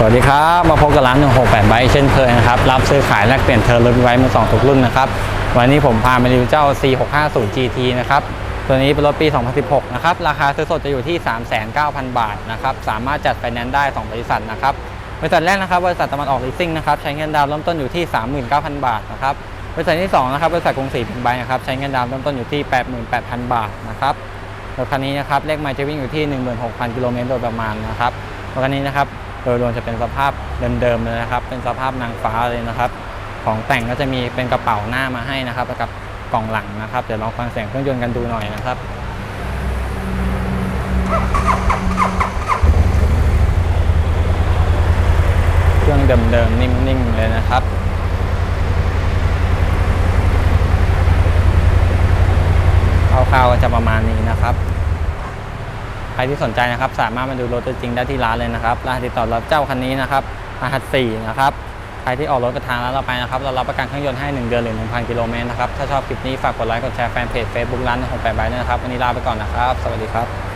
สวัสดีครับ มาพบกับร้าน 168 ไบเช่นเคยนะครับ รับซื้อขายแลกเปลี่ยนเทอร์รถไว้มาสองทุกรุ่นนะครับ วันนี้ผมพามารีวิวเจ้า C650 GT นะครับ ตัวนี้เป็นรถปี 2016 นะครับ ราคาซื้อสดจะอยู่ที่ 3,900 บาทนะครับ สามารถจัดไฟแนนซ์ได้ 2 บริษัทนะครับ บริษัทแรกนะครับ บริษัทตะวันออกลีสซิ่งนะครับ ใช้เงินดาวน์เริ่มต้นอยู่ที่ 39,000 บาทนะครับ บริษัทที่2นะครับ บริษัทกรุงศรีพิมพ์ไบนะครับ ใช้เงินดาวน์เริ่มต้นอยู่ที่ 88,000 บาทนะครับ รถคันนี้นะครับ เลขไมล์จะวิ่งอยู่ที่ 16,000 กิโลเมตรโดยประมาณนะครับ รถคันนี้นะครับ โดยรวมจะเป็นสภาพเดิมๆเลยนะครับ เป็นสภาพนางฟ้าเลยนะครับ ของแต่งก็จะมีเป็นกระเป๋าหน้ามาให้นะครับแล้วกับกล่องหลังนะครับ เดี๋ยวลองฟังเสียงเครื่องยนต์กันดูหน่อยนะครับเครื่องเดิมๆนิ่มๆเลยนะครับคร่าวๆก็จะประมาณนี้นะครับ ครที่สนใจนะครับ สามารถมาดูรถตัวจริงได้ที่ร้านเลยนะครับรหัสติดต่อรับเจ้าคันนี้นะครับรหัส4นะครับใครที่ออกรถกระทางร้านเราไปนะครับเรารับประกันเครื่องยนต์ให้ 1 เดือนหรือ 1,000 กิโลเมตรนะครับถ้าชอบคลิปนี้ฝากกดไลค์กดแชร์แฟนเพจ Facebook ร้านของแปดใบด้วยนะครับวันนี้ลาไปก่อนนะครับ สวัสดีครับ